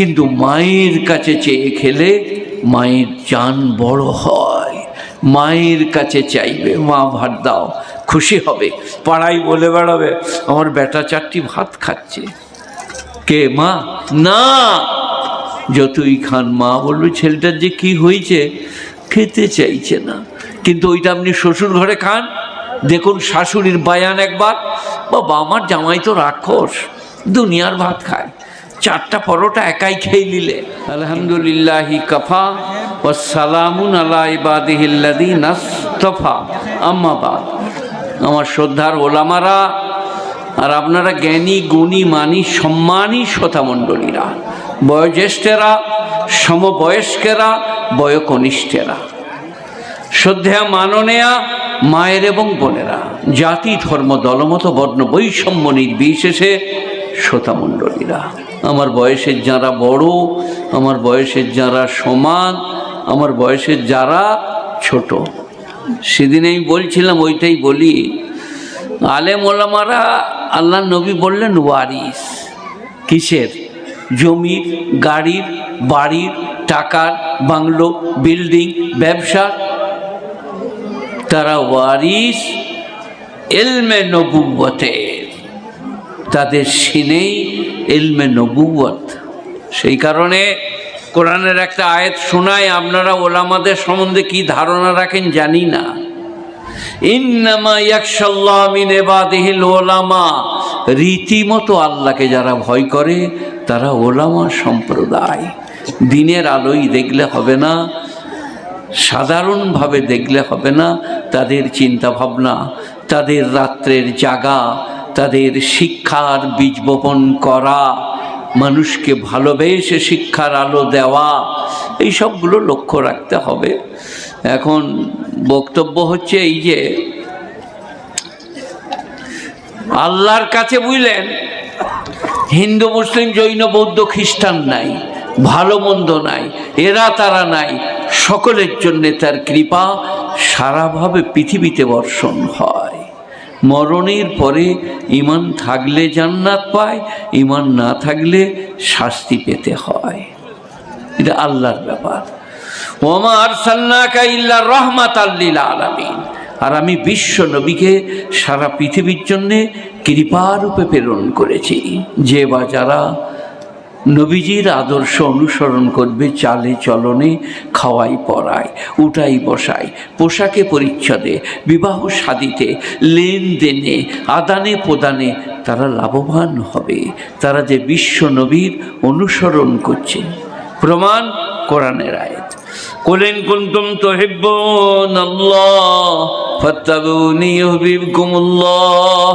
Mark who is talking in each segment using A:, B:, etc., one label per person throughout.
A: কিন্তু মায়ের কাছে চেয়ে খেলে মায়ের চান বড় হয়। মায়ের কাছে চাইবে, মা ভাত দাও, খুশি হবে, পাড়ায় বলে বেড়াবে, আমার বেটা চারটি ভাত খাচ্ছে। কে, মা? না! যতই খান, মা বলবে, ছেলেটার যে কি হয়েছে, খেতে চাইছে না। কিন্তু ওইটা আপনি শ্বশুর ঘরে খান। দেখুন শাশুড়ির বায়ান একবার, বাবা, আমার জামাই তো রাক্ষস, দুনিয়ার ভাত খায়। চারটা পরোটা একাই খেয়ে নিলে। আলহামদুলিল্লাহি কাফা ও সালামুন ইবাদিহিল্লাদি নাস্তফা আম্মাবাদ আমার শ্রদ্ধার ওলামারা আর আপনারা জ্ঞানী, গুণী, মানি, সম্মানী শ্রোতামণ্ডলীরা, বয়োজ্যেষ্ঠেরা, সমবয়স্কেরা, বয়কনিষ্ঠেরা, শ্রদ্ধেয়া মাননেয়া মায়ের এবং বোনেরা, জাতি, ধর্ম, দলমত, বর্ণ, বৈষম্য নির্বিশেষে শ্রোতামণ্ডলীরা। আমার বয়সের যারা বড়, আমার বয়সের যারা সমান, আমার বয়সের যারা ছোট। সেদিন আমি বলছিলাম, ওইটাই বলি। আলেম ওলামারা আল্লাহ নবী বললেন, ওয়ারিস। কিসের? জমির, গাড়ির, বাড়ির, টাকার, বাংলো, বিল্ডিং, ব্যবসা। তারা ওয়ারিস এলমে নবুবতের তাদের সিনেই এলমে নবুয়ত সেই কারণে কোরআনের একটা আয়াত শোনায়, আপনারা ওলামাদের সম্বন্ধে কি ধারণা রাখেন জানি না। ওলামা। রীতিমতো আল্লাহকে যারা ভয় করে, তারা ওলামা সম্প্রদায়। দিনের আলোই দেখলে হবে না, সাধারণভাবে দেখলে হবে না, তাদের চিন্তা ভাবনা তাদের রাত্রের জাগা তাদের শিক্ষার বীজ বপন করা, মানুষকে ভালোবেসে শিক্ষার আলো দেওয়া, এই সবগুলো লক্ষ্য রাখতে হবে। এখন বক্তব্য হচ্ছে এই যে, আল্লাহর কাছে বুঝলেন, হিন্দু, মুসলিম, জৈন, বৌদ্ধ, খ্রিস্টান নাই, ভালো, মন্দ নাই, এরা, তারা নাই, সকলের জন্যে তার কৃপা সারাভাবে পৃথিবীতে বর্ষণ হয়। মরণের পরে ইমান থাকলে জান্নাত পায় ইমান না থাকলে শাস্তি পেতে হয়। এটা আল্লাহর ব্যাপার। ওমা আরসাল্লাকা ইল্লা রহমাত আল্লিল আলামিন। আর আমি বিশ্ব নবীকে সারা পৃথিবীর জন্যে কৃপারূপে প্রেরণ করেছি। যে বা যারা নবীজির আদর্শ অনুসরণ করবে, চালে চলনে খাওয়াই পড়ায় উঠাই বসাই পোশাকে পরিচ্ছদে, বিবাহ সাদিতে, লেনদেনে, আদানে প্রদানে তারা লাভবান হবে। তারা যে বিশ্ব নবীর অনুসরণ করছে। প্রমাণ কোরআনের আয়াত। কুলিন কুনতুম তুহিব্বুন আল্লাহ ফাত্তাবিউনি ইউহিব্বুকুমুল্লাহ।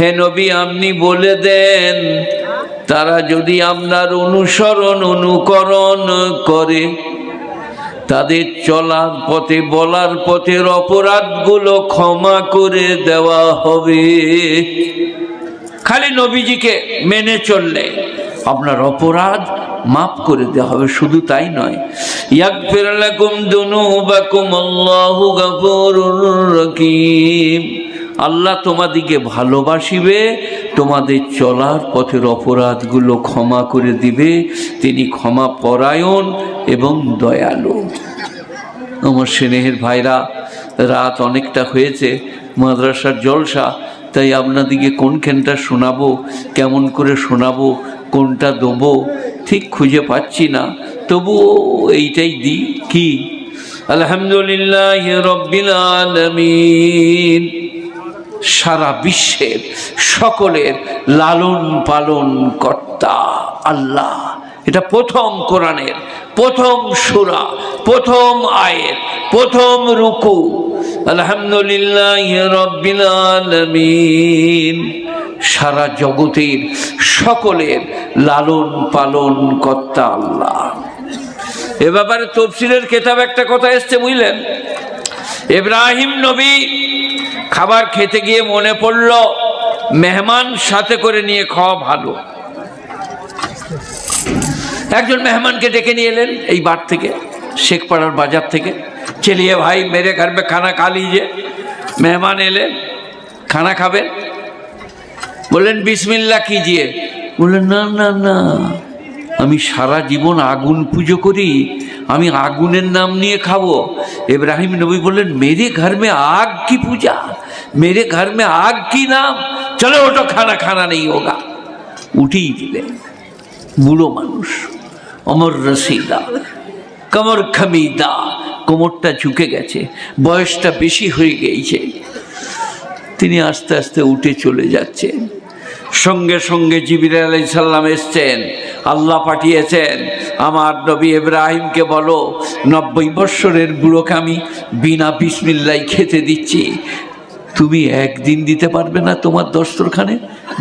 A: হে নবী, আপনি বলে দেন তারা যদি আপনার অনুসরণ, অনুকরণ করে, তাদের চলার পথে, বলার পথের অপরাধগুলো ক্ষমা করে দেওয়া হবে। খালি নবীজিকে মেনে চললে আপনার অপরাধ মাফ করে দেওয়া হবে, শুধু তাই নয়। ইয়াগফির লাকুম দুনুবাকুম আল্লাহ তোমাদিকে ভালোবাসিবে, তোমাদের চলার পথের অপরাধগুলো ক্ষমা করে দিবে, তিনি ক্ষমা পরায়ণ এবং দয়ালু। আমার স্নেহের ভাইরা, রাত অনেকটা হয়েছে, মাদ্রাসার জলসা, তাই আপনাদিকে কোনখানটা শোনাবো, কেমন করে শোনাবো, কোনটা দেবো, ঠিক খুঁজে পাচ্ছি না, তবুও এইটাই দিই, কি? আলহামদুলিল্লাহ রব্বিল সারা বিশ্বের সকলের লালন পালন কর্তা আল্লাহ। এটা প্রথম কোরআনের, প্রথম সুরা, প্রথম আয়ের প্রথম রুকু। আলহামদুলিল্লাহ সারা জগতের সকলের লালন পালন কর্তা আল্লাহ। এ ব্যাপারে তফসিলের কেতাব একটা কথা এসছে বুঝলেন? ইব্রাহিম নবী খাবার খেতে গিয়ে মনে পড়ল, মেহমান সাথে করে নিয়ে খাওয়া ভালো। একজন মেহমানকে ডেকে নিয়ে এলেন এই বার থেকে, শেখপাড়ার বাজার থেকে। চেলিয়ে ভাই, মেরে ঘর খানা খা লিজে। মেহমান এলেন খানা খাবেন বললেন বিসমিল্লা কিজিয়ে। বললেন, না না না, আমি সারা জীবন আগুন পুজো করি, আমি আগুনের নাম নিয়ে খাব। ইব্রাহিম নবী বললেন, মেরে ঘর আগ কি পূজা? মেরে ঘর মে আগ কি নাম চলো ওটা খানা খানা নেই হোগা উঠেই দিলেন বুড়ো মানুষ অমর রসিদা কমর খামিদা কোমরটা ঝুঁকে গেছে বয়সটা বেশি হয়ে গিয়েছে তিনি আস্তে আস্তে উঠে চলে যাচ্ছেন সঙ্গে সঙ্গে জিবির আলাই সাল্লাম এসছেন আল্লাহ পাঠিয়েছেন আমার নবী ইব্রাহিমকে বলো নব্বই বৎসরের বুড়োকে আমি বিনা বিসমিল্লাই খেতে দিচ্ছি তুমি একদিন দিতে পারবে না তোমার দস্তরখানে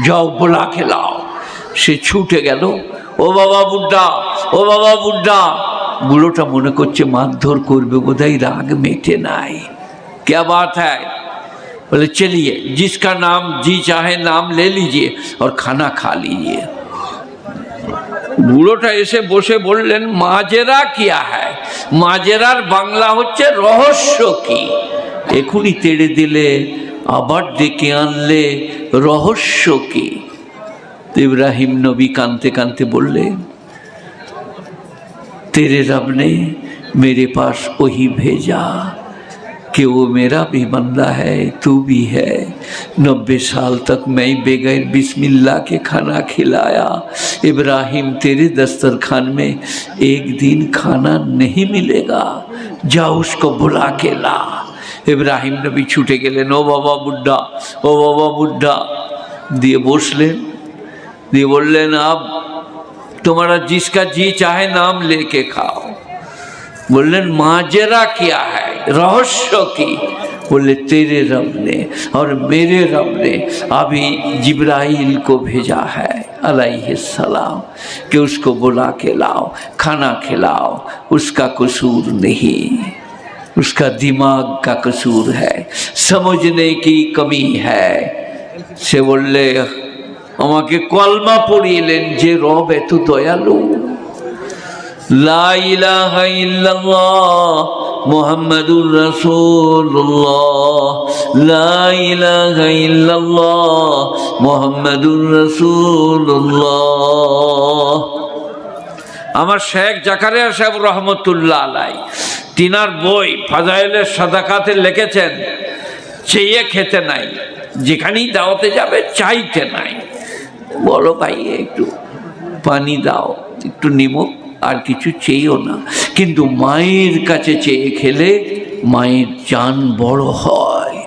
A: যাও বোলা খেলাও সে ছুটে গেল ও বাবা বুড্ডা ও বাবা বুড্ডা বুড়োটা মনে করছে মারধর করবে বোধহয় রাগ মেটে নাই क्या बात है बोले चलिए जिसका नाम जी चाहे नाम ले लीजिए और खाना खा लीजिए বুড়োটা এসে বসে বললেন মাজেরা কিয়া হ্যায় মাজেরার বাংলা হচ্ছে রহস্য কি এখনই তেড়ে দিলে আবার ডেকে আনলে، রহস্য কি? ইব্রাহিম নবী কানতে কানতে বললেন تیرے رب نے میرے پاس وہی بھیجا کہ وہ میرا بھی بندہ ہے تو بھی ہے نبے سال تک میں بغیر بسم اللہ کے کھانا کھلایا ابراہیم تیرے دسترخان میں ایک دن کھانا نہیں ملے گا جا اس کو بلا کے لا ইব্রাহিম নবী او بابا بڑھا او بابا بڑھا دیئے বুড্ডা। দিয়ে دیئے بول বললেন اب تمہارا جس کا جی چاہے نام لے کے کھاؤ بول بولے ماجرا کیا ہے رہشو کی بولے تیرے رب نے اور میرے رب نے ابھی جبرائیل کو بھیجا ہے علیہ السلام کہ اس کو بلا کے لاؤ کھانا کھلاؤ اس کا قصور نہیں اس کا دماغ کا قصور ہے، سمجھنے کی کمی ہے۔ সে বললে আমাকে কলমা পড়িয়েলেন যে রব এত দয়ালু। محمد رسول اللہ لا الہ الا اللہ محمد الرسول اللہ আমার শেখ জাকারিয়া সাহেব রহমতুল্লাহ আলাই, তিনার বই ফাজাইলের সাদাকাতে লিখেছেন, চেয়ে খেতে নাই, যেখানেই দাওয়াতে যাবে চাইতে নাই। বলো ভাই, একটু পানি দাও, একটু নিমক আর কিছু চেয়েও না। কিন্তু মায়ের কাছে চেয়ে খেলে মায়ের জান বড় হয়।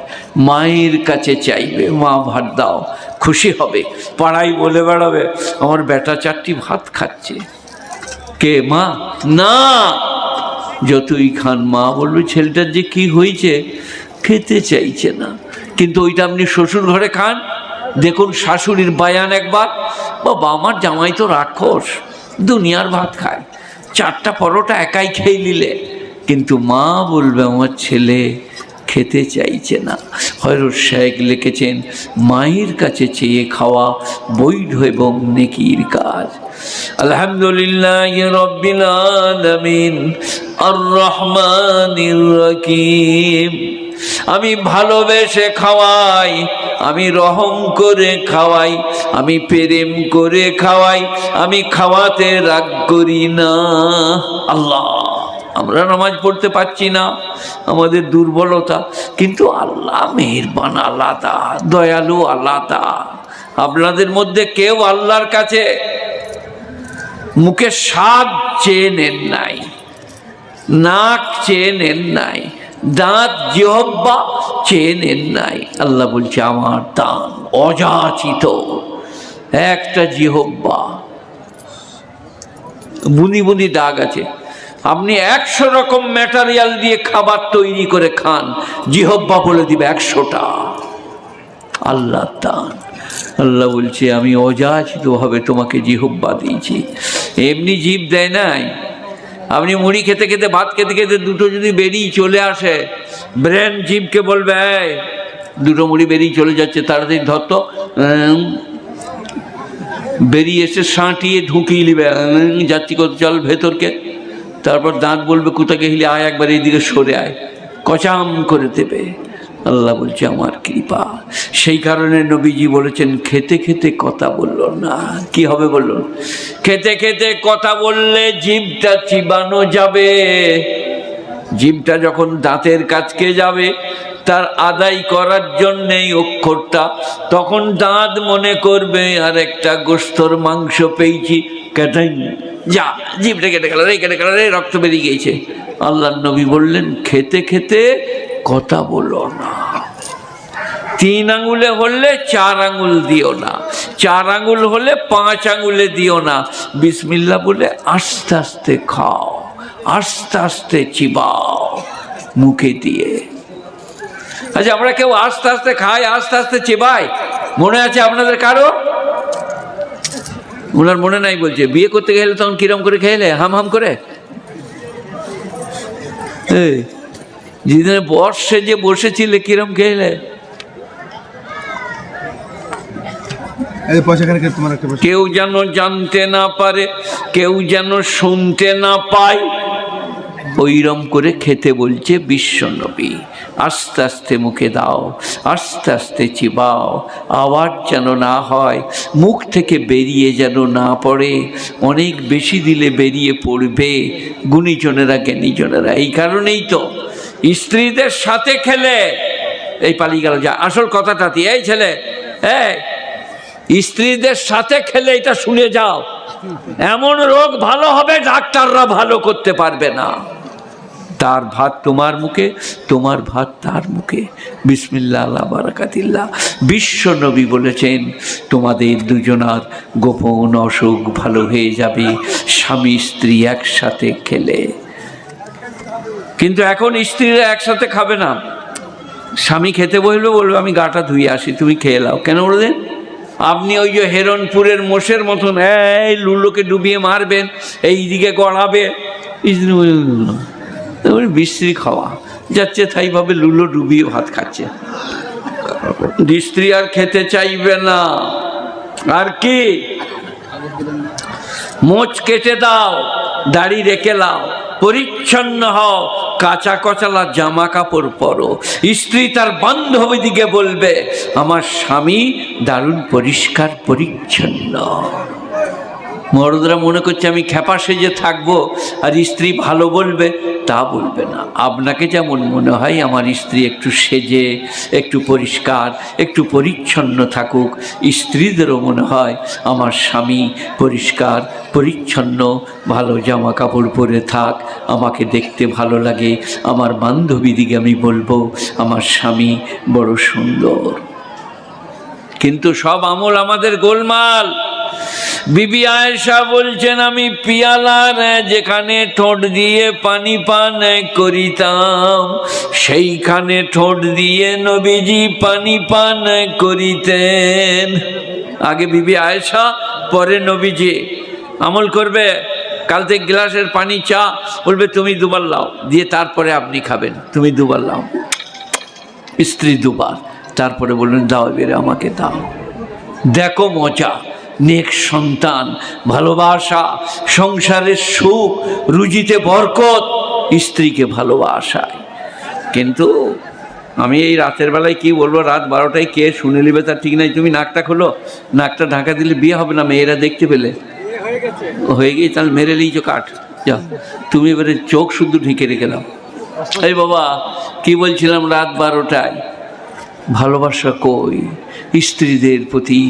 A: মায়ের কাছে চাইবে, মা, ভাত দাও, খুশি হবে, পাড়ায় বলে বেড়াবে, আমার বেটা চারটি ভাত খাচ্ছে। কে মা? না। যতই খান মা বলবে, ছেলেটার যে কি হয়েছে, খেতে চাইছে না। কিন্তু ওইটা আপনি শ্বশুর ঘরে খান। দেখুন শাশুড়ির বায়ান একবার, বাবা, আমার জামাই তো রাক্ষস, দুনিয়ার ভাত খায়, চারটা পরোটা একাই খেয়ে নিলে। কিন্তু মা বলবে, আমার ছেলে খেতে চাইছে না। হয়রত শেখ লিখেছেন, মায়ের কাছে চেয়ে খাওয়া বৈধ এবং নেকির কাজ। আলহামদুলিল্লাহ আর রহিম। আমি ভালোবেসে খাওয়াই, আমি রহম করে খাওয়াই, আমি প্রেম করে খাওয়াই, আমি খাওয়াতে রাগ করি না। আল্লাহ। আমরা নামাজ পড়তে পারছি না, আমাদের দুর্বলতা। কিন্তু আল্লাহ মেহরবান আলাদা দয়ালু আলাদা আপনাদের মধ্যে কেউ আল্লাহর কাছে মুখে স্বাদ চেয়ে নেন নাই, নাক চেয়ে নেন নাই, দাঁত জিহব্বা চেয়ে নেন নাই। আল্লাহ বলছে, আমার দান অযাচিত। একটা জিহব্বা বুনি বুনি দাগ আছে। আপনি একশো রকম ম্যাটারিয়াল দিয়ে খাবার তৈরি করে খান। জিহব্বা বলে দিবে একশোটা। আল্লাহ দান। আল্লাহ বলছে আমি অযাচিতভাবে তোমাকে জিহব্বা দিয়েছি। এমনি জীব দেয় নাই। আপনি মুড়ি খেতে খেতে ভাত খেতে খেতে দুটো যদি বেরিয়ে চলে আসে ব্রেন জীবকে বলবে "এই, দুটো মুড়ি বেরিয়ে চলে যাচ্ছে তাড়াতাড়ি ধরতো বেরিয়ে এসে সাঁটিয়ে ঢুকিয়ে নিবে। যাচ্ছি কত চল ভেতরকে। তারপর দাঁত বলবে কোথাকে হিলে আয় একবার এইদিকে সরে আয়। কচাম করে দেবে। আল্লাহ বলছে, আমার কৃপা। সেই কারণে নবীজি বলেছেন, খেতে খেতে কথা বলল না। কি হবে বলল খেতে খেতে কথা বললে জীবটা চিবানো যাবে। জীবটা যখন দাঁতের কাছকে যাবে, তার আদায় করার জন্যেই অক্ষরটা, তখন দাঁত মনে করবে, আর একটা গোস্তর মাংস পেয়েছি কেটাই যা জিভটা কেটে গেল রে, কেটে গেল রে, রক্ত বেরিয়ে গিয়েছে। আল্লাহ নবী বললেন, খেতে খেতে কথা বলো না। তিন আঙুলে হলে চার আঙুল দিও না। চার আঙুল হলে পাঁচ আঙুলে দিও না। বিসমিল্লা বলে, আস্তে আস্তে খাও। আস্তে আস্তে চিবাও মুখে দিয়ে। আচ্ছা আমরা কেউ আস্তে আস্তে খাই আস্তে আস্তে চিবাই? মনে আছে আপনাদের কারও? ওনার মনে নাই বলছে বিয়ে করতে গেলে তখন কিরম করে খেলে? হাম হাম করে? এই যেদিনে বর্ষে যে বসেছিলে কিরম খেলে? কেউ যেন জানতে না পারে কেউ যেন শুনতে না পায়। ওইরম করে খেতে বলছে বিশ্বনবী আস্তে আস্তে মুখে দাও, আস্তে আস্তে চিবাও, আওয়াজ যেন না হয়, মুখ থেকে বেরিয়ে যেন না পড়ে, অনেক বেশি দিলে বেরিয়ে পড়বে গুণীজনেরা, জ্ঞানীজনেরা। এই কারণেই তো স্ত্রীদের সাথে খেলে। এই পালিয়ে গেল, যা, আসল কথাটা দিয়ে এই ছেলে হ্যাঁ স্ত্রীদের সাথে খেলে এটা শুনে যাও। এমন রোগ ভালো হবে, ডাক্তাররা ভালো করতে পারবে না। তার ভাত তোমার মুখে, তোমার ভাত তার মুখে। বিসমিল্লা আল্লাহ বারাকাতিল্লাহ। বিশ্ব নবী বলেছেন, তোমাদের দুজনার গোপন অসুখ ভালো হয়ে যাবে, স্বামী স্ত্রী একসাথে খেলে। কিন্তু এখন স্ত্রীরা একসাথে খাবে না। স্বামী খেতে বলবে বলবে, আমি গাটা ধুয়ে আসি, তুমি খেয়ে নাও। কেন বললেন? আপনি ওই যে হেরনপুরের মোষের মতন, এই লুলোকে ডুবিয়ে মারবেন এই দিকে গড়াবে বলবে, বিশ্রী খাওয়া। যাচ্ছে তাই ভাবে লুলো ডুবিয়ে ভাত খাচ্ছে। স্ত্রী আর খেতে চাইবে না। আর কি? মোচ কেটে দাও দাড়ি রেখে লাও পরিচ্ছন্ন হও কাঁচা কচালা জামা কাপড় পরো। স্ত্রী তার বান্ধবী দিকে বলবে আমার স্বামী দারুণ পরিষ্কার পরিচ্ছন্ন। মরদরা মনে করছে আমি খেপা সেজে থাকব, আর স্ত্রী ভালো বলবে, তা বলবে না। আপনাকে যেমন মনে হয় আমার স্ত্রী একটু সেজে, একটু পরিষ্কার, একটু পরিচ্ছন্ন থাকুক। স্ত্রীদেরও মনে হয় আমার স্বামী পরিষ্কার, পরিচ্ছন্ন, ভালো জামা কাপড় পরে থাক, আমাকে দেখতে ভালো লাগে, আমার বান্ধবীদিকে আমি বলব, আমার স্বামী বড় সুন্দর। কিন্তু সব আমল আমাদের গোলমাল। বিবি আয়েশা বলছেন, আমি পিয়ালার যেখানে ঠোঁট দিয়ে পানি পান করিতাম, সেইখানে ঠোঁট দিয়ে নবীজি পানি পান করিতেন। আগে বিবি আয়েশা, পরে নবীজি। আমল করবে, কাল থেকে গ্লাসের পানি চা, বলবে, তুমি দুবার লাও। দিয়ে তারপরে আপনি খাবেন, তুমি দুবার লাও। স্ত্রী দুবার। তারপরে বললেন, দাও এবারে আমাকে দাও। দেখো মজা। নেক সন্তান, ভালোবাসা, সংসারের সুখ, রুজিতে বরকত, স্ত্রীকে ভালোবাসায়। কিন্তু আমি এই রাতের বেলায় কি বলব, রাত বারোটায় কে শুনে নিবে তার ঠিক নাই। তুমি নাকটা খোলো, নাকটা ঢাকা দিলে বিয়ে হবে না, মেয়েরা দেখতে পেলে। হয়ে গিয়ে তাহলে মেরে লিয়েছো কাঠ যা, তুমি এবারে চোখ শুদ্ধ ঢেকে রেখে দাও। এই বাবা, কি বলছিলাম রাত বারোটায়? ভালোবাসা কই? স্ত্রীদের প্রতি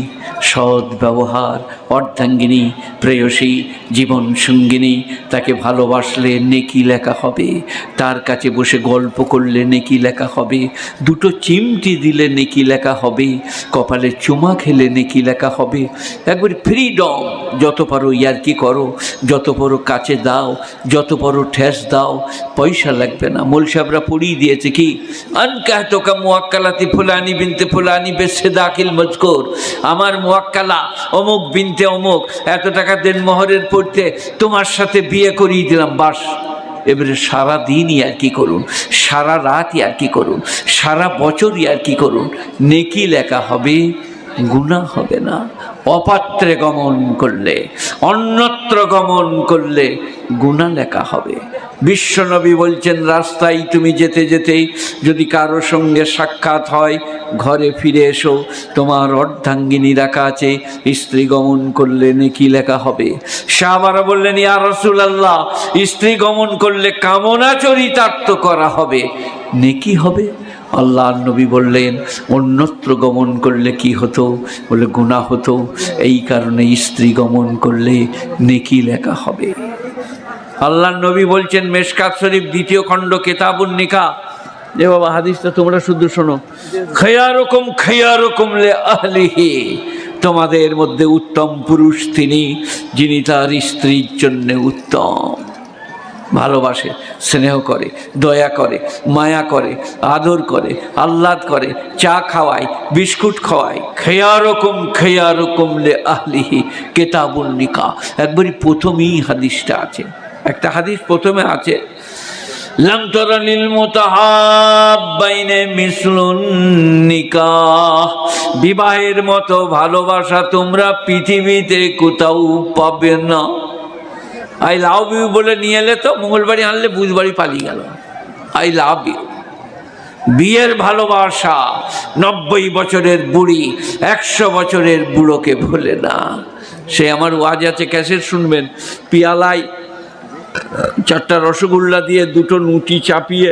A: সৎ ব্যবহার অর্ধাঙ্গিনী, প্রেয়সী জীবন সঙ্গিনী তাকে ভালোবাসলে নেকি লেখা হবে, তার কাছে বসে গল্প করলে নেকি লেখা হবে, দুটো চিমটি দিলে নেকি লেখা হবে, কপালে চুমা খেলে নেকি লেখা হবে। একবার ফ্রিডম যত পারো ইয়ার্কি করো, যত পারো কাছে দাও, যত পারো ঠেস দাও, পয়সা লাগবে না। মোল সাহেবরা পড়িয়ে দিয়েছে কি? আনকাহ তোকা মোয়াক্কালাতি ফুলানি বিনতে ফুলানি বেশে দাখিল মজকুর। আমার মোয়াক্কালা অমুক বিনতে অমুক, এত টাকা দেন মহরের পড়তে, তোমার সাথে বিয়ে করিয়ে দিলাম, বাস। এবারে সারা দিনই আর কি করুন, সারা রাতই আর কি করুন, সারা বছরই আর কি করুন, নেকি লেখা হবে। গুণা হবে না। অপাত্রে গমন করলে, অন্যত্র গমন করলে গুণা লেখা হবে। বিশ্বনবী বলছেন, রাস্তায় তুমি যেতে যেতেই যদি কারও সঙ্গে সাক্ষাৎ হয়, ঘরে ফিরে এসো, তোমার অর্ধাঙ্গিনী রাখা আছে, স্ত্রী গমন করলে নেকি লেখা হবে। শাহবারা বললেন, ইয়া রসুলাল্লাহ, স্ত্রী গমন করলে কামনা চরিতার্থ করা হবে, নেকি হবে? আল্লাহ নবী বললেন, অন্যত্র গমন করলে কি হতো? বলে গুণা হতো। এই কারণে স্ত্রী গমন করলে নেকি লেখা হবে। আল্লাহ নবী বলছেন, মেশকাত শরীফ দ্বিতীয় খণ্ড, কেতাবুন নিকা। যে বাবা, হাদিসটা তোমরা শুধু শোনো। খেয়া রকম খেয়া রকম লে আহলিহি। তোমাদের মধ্যে উত্তম পুরুষ তিনি, যিনি তার স্ত্রীর জন্য উত্তম। ভালোবাসে, স্নেহ করে, দয়া করে, মায়া করে, আদর করে, আহ্লাদ করে, চা খাওয়ায়, বিস্কুট খাওয়ায়। খেয়া রকম খেয়া রকম লে আহলিহি কেতাবুল নিকা। একবারই প্রথমেই হাদিসটা আছে। একটা হাদিস প্রথমে আছে বিবাহের মতো ভালোবাসা তোমরা পৃথিবীতে কোথাও পাবে না। আই লাভ ইউ বলে নিয়ে এলে তো মঙ্গলবাড়ি আনলে বুধবাড়ি পালিয়ে গেল। আই লাভ ইউ বিয়ের ভালোবাসা নব্বই বছরের বুড়ি, একশো বছরের বুড়োকে ভোলে না। সে আমার ওয়াজ আছে, ক্যাসেট শুনবেন। পিয়ালায়, চারটা রসগোল্লা দিয়ে দুটো নুটি চাপিয়ে,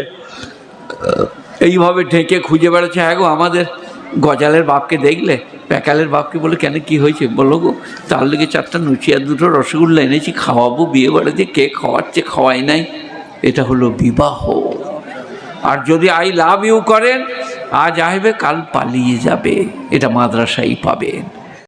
A: এইভাবে ঢেকে খুঁজে বেড়াচ্ছে। হ্যাঁ গো, আমাদের গজালের বাপকে দেখলে? প্যাকালের বাপকে বলে, কেন, কি হয়েছে? বলো গো, তার লেগে চারটা নুচিয়া দুটো রসগোল্লা এনেছি, খাওয়াবো বিয়ে বাড়িতে, কে খাওয়াচ্ছে খাওয়াই নাই। এটা হলো বিবাহ। আর যদি আই লাভ ইউ করেন, আজ আহবে কাল পালিয়ে যাবে, এটা মাদ্রাসাই পাবেন।